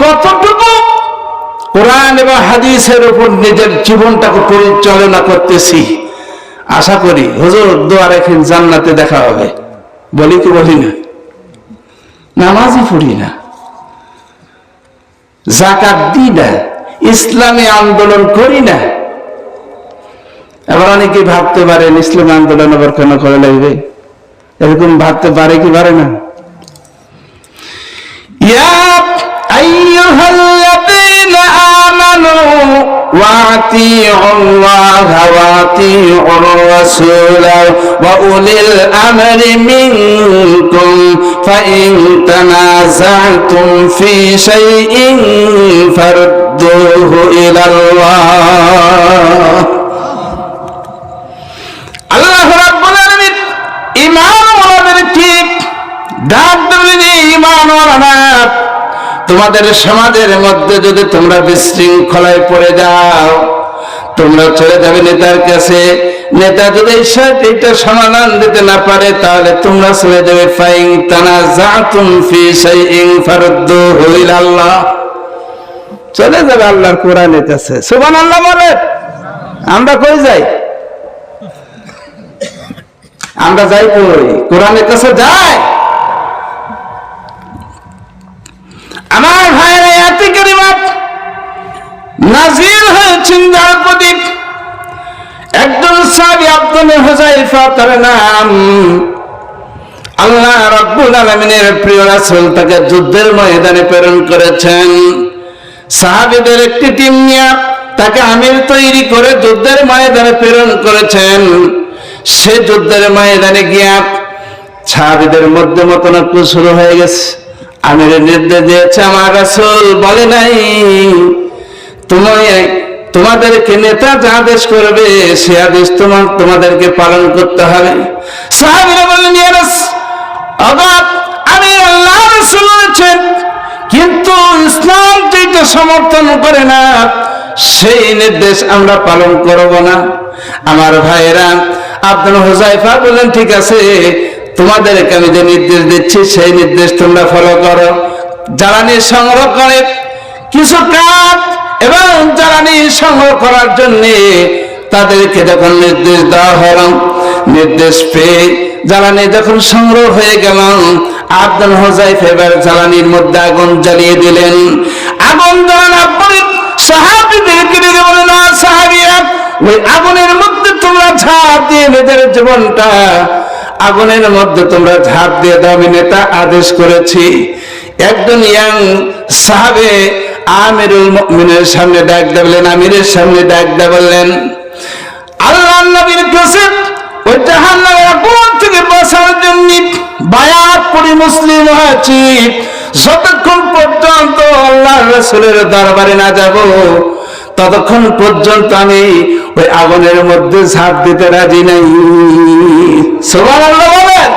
কতটুকু কোরআন এবং হাদিসের উপর নিজের জীবনটাকে পরিচালনা করতেছি। আশা করি হুজুর দোয়া রেখেন, জান্নাতে দেখা হবে। বলি কি বলি না? নামাজই পড়ি না। জাকাত দিই না, ইসলামী আন্দোলন করি না। আবার অনেকে ভাবতে পারেন, ইসলামী আন্দোলন আবার কেন করে লাগবে? এরকম ভাবতে পারে কি পারে না? وأطيعوا الله وأطيعوا الرسول وأولي الأمر منكم فإن تنازعتم في شيء فردوه إلى الله. তোমাদের সমাজের মধ্যে যদি তোমরা বিশৃঙ্খলায় পড়ে যাও, তোমরা চলে যাবে নেতার কাছে। নেতা যদি এই সাথে এটা সমাধান দিতে না পারে, তাহলে তোমরা চলে যাবে শাইইন ফারদ্দুহু ইলা আল্লাহ চলে যাবে আল্লাহর কোরআনের কাছে। বলে আমরা কই যাই? আমরা যাই কই? কোরআনের কাছে যাই? নাজিল হয়েছেন যার প্রতি একজন সাহাবী আব্দুল হুজাইফা তার নাম আল্লাহ রাব্বুল আলামিনের প্রিয় রাসূল, তাকে যুদ্ধের ময়দানে প্রেরণ করেছেন। সাহাবীদের একটি টিম নিয়ে তাকে আমির তৈরি করে যুদ্ধের ময়দানে প্রেরণ করেছেন। সে যুদ্ধের ময়দানে গিয়া সাহাবিদের মধ্যে মতনৈক্য শুরু হয়ে গেছে। আমিরের নির্দেশ দিয়েছে, আমার রাসূল বলে নাই তোমাদেরকে নেতা যা আদেশ করবে সে আদেশ তোমার তোমাদেরকে পালন করতে হবে। কিন্তু ইসলাম যেটা সমর্থন করে না, সেই নির্দেশ আমরা পালন করব না। আমার ভাইরা আব্দুল হুজাইফা বললেন, ঠিক আছে, তোমাদেরকে আমি যে নির্দেশ দিচ্ছি, সেই নির্দেশ তোমরা ফলো করো। জ্বালানি সংগ্রহ করে কিছু কাঠ এবং জ্বালানি সংগ্রহ করার জন্য তাদেরকে যখন নির্দেশ দেওয়া হল, নির্দেশ পেয়ে জ্বালানি যখন সংগ্রহ হয়ে গেল, আব্দুল হোজাইফ এবার জ্বালানির মধ্যে আগুন জ্বালিয়ে দিলেন। আগুন জ্বালানোর পরে সাহাবিদেরকে ডেকে বলেন "আ সাহাবিরা ওই আগুনের মধ্যে তোমরা ঝাঁপ দিয়ে নিজের জীবনটা, আগুনের মধ্যে তোমরা ঝাঁপ দিয়ে দাও আমি নেতা আদেশ করেছি। একজন ইয়াং সাহাবে আমিরুল মুমিনের সামনে ডাক দেবেন আমিরের সামনে ডাক দেবেন আল্লাহ নবীর কাছে ওই জাহান্নামের আগুন থেকে বাঁচার জন্য বায়াত পড়ি মুসলিম হয়েছি। যতক্ষণ পর্যন্ত আল্লাহ রসুলের দরবারে না যাব, ততক্ষণ পর্যন্ত আমি ওই আগুনের মধ্যে ঝাঁপ দিতে রাজি নাই। সোমান আল্লাহ বলেন,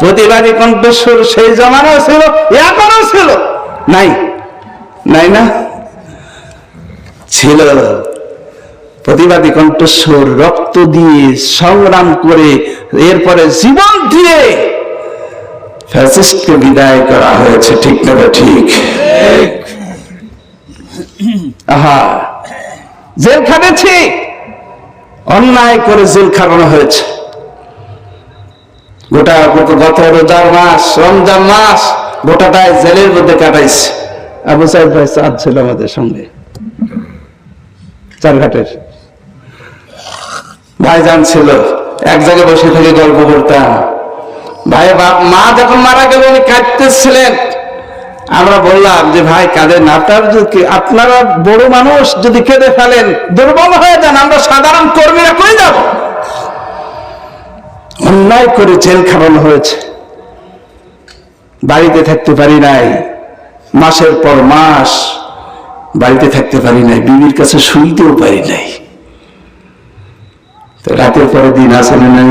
প্রতিবাদী কণ্ঠস্বর সেই জমানো ছিল, এখনও ছিল, নাই। নাই না? ছিল। প্রতিবাদী কণ্ঠস্বর রক্ত দিয়ে সংগ্রাম করে এরপরে জীবন দিয়ে ফ্যাসিস্টকে বিদায় করা হয়েছে, ঠিক না ঠিক? আহা জেল খাটেছি অন্যায় করে জেল খাটানো হয়েছে। গোটা গত রোজার মাস, রমজান মাস গোটাটাই জেলের মধ্যে কাটাইছে। আবু সাহেব ভাই চাঁদ ছিল আমাদের সঙ্গে চারঘাটের। ভাইজান ছিল। এক জায়গায় বসে থেকে গল্প করতাম। ভাই মা যখন মারা গেল, উনি কাঁদতেছিলেন। আমরা বললাম যে, ভাই কাঁদেন না আপনার যদি আপনারা বড় মানুষ যদি কেঁদে ফেলেন, দুর্বল হয়ে যান, আমরা সাধারণ কর্মীরা কই যাব? অন্যায় করে জেল খাটানো হয়েছে। বাড়িতে থাকতে পারি নাই। মাসের পর মাস বাড়িতে থাকতে পারি নাই, বিবির কাছে শুইতেও পারি নাই। রাতের পরে দিন না নাই?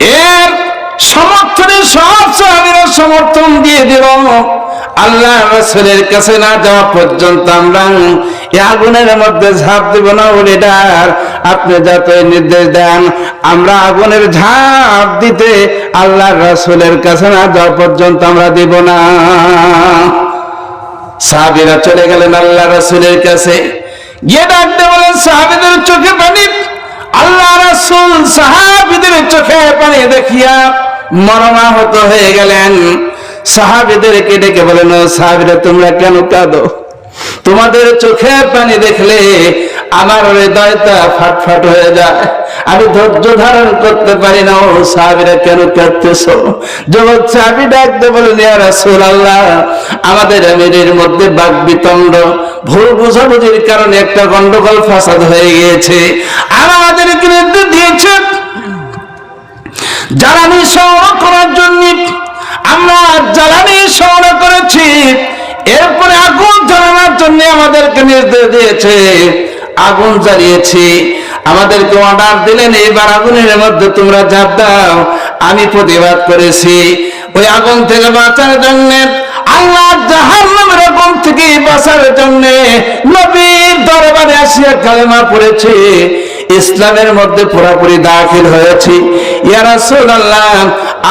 এর সমর্থনে সমর্থন দিয়ে দিল। আল্লাহ রসুলের কাছে না যাওয়া পর্যন্ত আমরা এই আগুনের মধ্যে ঝাঁপ দিব না ওলিডার আপনি যতই নির্দেশ দেন, আমরা আগুনের ঝাঁপ দিতে আল্লাহ রসুলের কাছে না যাওয়া পর্যন্ত আমরা দিব না। সাহাবিরা চলে গেলেন আল্লাহ রসুলের কাছে। গিয়ে ডাকতে বলেন, সাহাবিদের চোখে পানি। আল্লাহ রসুল সাহাবিদের চোখে পানি দেখিয়া মর্মাহত হয়ে গেলেন। সাহাবিদেরকে ডেকে বলেন "ও সাহাবিরা, তোমরা কেন কাঁদো? তোমাদের চোখে পানি দেখলে আমার হৃদয়টা ফাটফাট হয়ে যায়। আমি ধৈর্য ধারণ করতে পারি না, ও সাহাবিরা, কেন কাঁদতেছ? যুবক সাহাবি ডাকতে বলেন ইয়া রাসূলুল্লাহ, আমাদের আমিরের মধ্যে বাক বিতণ্ড ভুল বোঝাবুঝির কারণে একটা গন্ডগোল ফাসাদ হয়ে গিয়েছে। আর আমাদেরকে নির্দেশ দিয়েছে জ্বালানি সংগ্রহ করার জন্য নির্দেশ দিয়েছে, আগুন জ্বালিয়েছি। আমাদেরকে অর্ডার দিলেন, এবার আগুনের মধ্যে তোমরা ঝাঁপ দাও। আমি প্রতিবাদ করেছি। ওই আগুন থেকে বাঁচার জন্য, আল্লাহ জাহান্নামের আগুন থেকে বাঁচার জন্য নবীর দরবারে আসিয়া কালেমা পড়েছে। ইসলামের মধ্যে পুরোপুরি দাখিল হয়েছি। ইয়া রাসূলুল্লাহ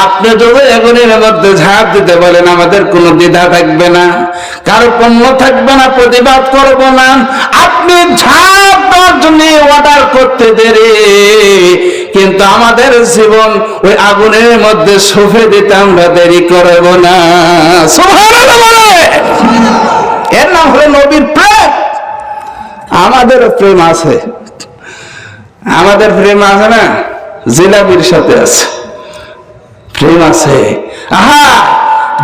আপনি যদি আগুনের মধ্যে ঝাঁপ দিতে বলেন, আমাদের কোনো দ্বিধা থাকবে না। কারও পণ্য থাকবে না, প্রতিবাদ করব না। আপনি ঝাঁপ দেওয়ার জন্য অর্ডার করতে দেরি। কিন্তু আমাদের জীবন ওই আগুনের মধ্যে সুফে দিতে আমরা দেরি করব না। এর নাম হলো নবীর প্রেম। আমাদেরও প্রেম আছে। আমাদের প্রেম আছে না? জিলাপির সাথে আছে। প্রেম আছে। আহা,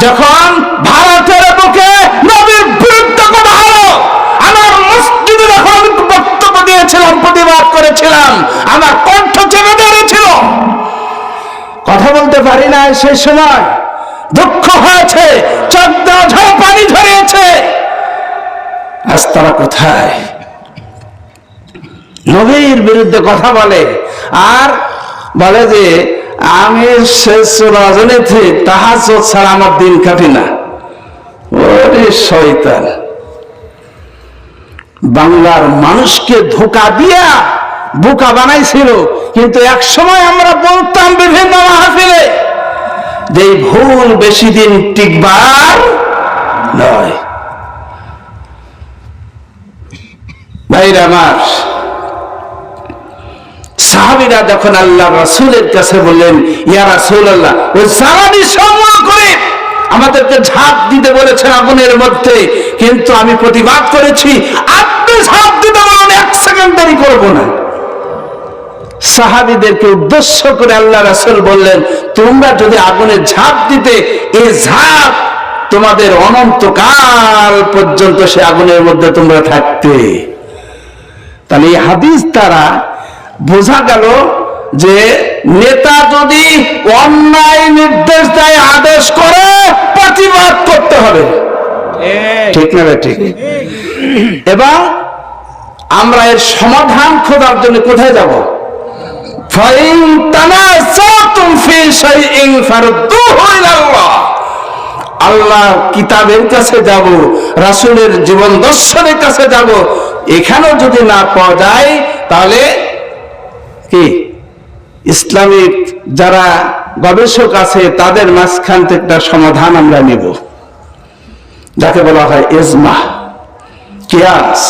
যখন ভারতের বুকে নবীর বিরুদ্ধে কথা হলো, আমার মসজিদে যখন বক্তব্য দিয়েছিলাম, প্রতিবাদ করেছিলাম, আমার কণ্ঠ চেপে ধরেছিল। কথা বলতে পারি না সেই সময়। দুঃখ হয়েছে দেওয়া ঝড় পানি ধরিয়েছে আজ তারা কোথায়? নবীর বিরুদ্ধে কথা বলে, আর বলে যে আমি শেষ রজনীতে তাহাজ ছাড়া আমার দিন কাটি না। ওরে শয়তান। বাংলার মানুষকে ধোকা দিয়া বোকা বানাইছিল, কিন্তু এক সময় আমরা বলতাম, বিভিন্ন মাহফিলে যে ভুল বেশি দিন টিকবার নয়। ভাইরা আমার সাহাবিরা যখন আল্লাহ রাসূলের কাছে বললেন, ইয়া রাসূলুল্লাহ, ওই সাহাবী সংগ্রহ করে আমাদেরকে ঝাঁপ দিতে বলেছেন আগুনের মধ্যে। কিন্তু আমি প্রতিবাদ করেছি, আপনি ঝাঁপ দিতে বলেন, এক সেকেন্ড দেরি করব না। সাহাবিদেরকে উদ্দেশ্য করে আল্লাহ রাসূল বললেন, তোমরা যদি আগুনে ঝাঁপ দিতে এই ঝাঁপ তোমাদের অনন্তকাল পর্যন্ত সে আগুনের মধ্যে তোমরা থাকতে। তাহলে এই হাদিস দ্বারা বোঝা গেল যে নেতা যদি অন্যায় নির্দেশ দেয় আদেশ করে প্রতিবাদ করতে হবে। ঠিক। না ঠিক? এবং আমরা এর সমাধান খোঁজার জন্য কোথায় যাব? আল্লাহ কিতাবের কাছে যাব রাসূলের জীবন দর্শনের কাছে যাব। এখানেও যদি না পাওয়া যায় তাহলে কি? ইসলামিক যারা গবেষক আছে, তাদের মাঝখান থেকে একটা সমাধান আমরা নিব। যাকে বলা হয় এজমা, কিয়াস।